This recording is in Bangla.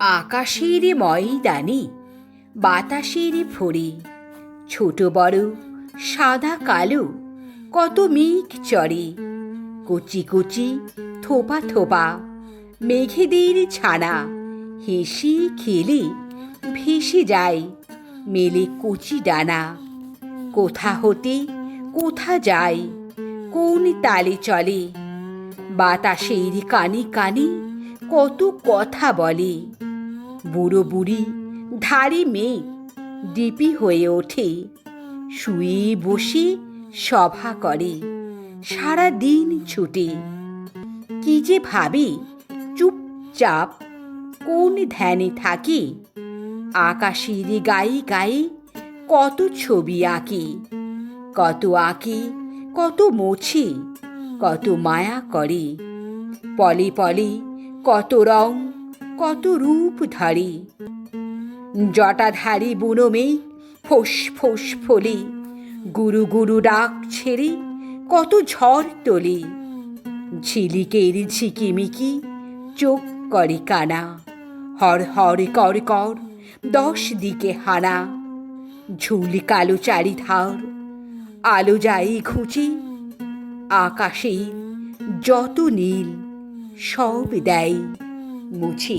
আকাশের ময়দানে বাতাসের ফড়ি ছোট বড়, সাদা কালো, কত মেঘ চড়ে। কচি কচি, থোপা থোপা, মেঘেদের ছানা, হেসে খেলে ভেসে যায় মেলে কচি ডানা। কোথা হতে, কোথা যায়, কোন তালে চলে। বাতাসের কানে কানে কত কথা বলে। বুড়ো বুড়ি ধারে মেয়ে, ডিপি হয়ে ওঠে। শুয়ে বসে সভা করে। সারা দিন ছুটে। কি যে ভাবে চুপচাপ কোন ধ্যানে থাকে। আকাশের গায়ে গায়ে কত ছবি আঁকে। কত আঁকে, কত মোছে, কত মায়া করে। পলে পলে কত রং কত রূপ ধরে। জটাধারী বুনো মেয়ে, ফোঁস ফোঁস ফলে। গুরু গুরু ডাক ছেড়ে কত ঝড় তোলে। ঝিলিকের ঝিকিমিকি চোখ করে কানা। হর হর কর কর দশ দিকে হানা। ঝুল কালো চারিধার আলো যায় ঘুচে। আকাশে যত নীল সব দেয়। মুছে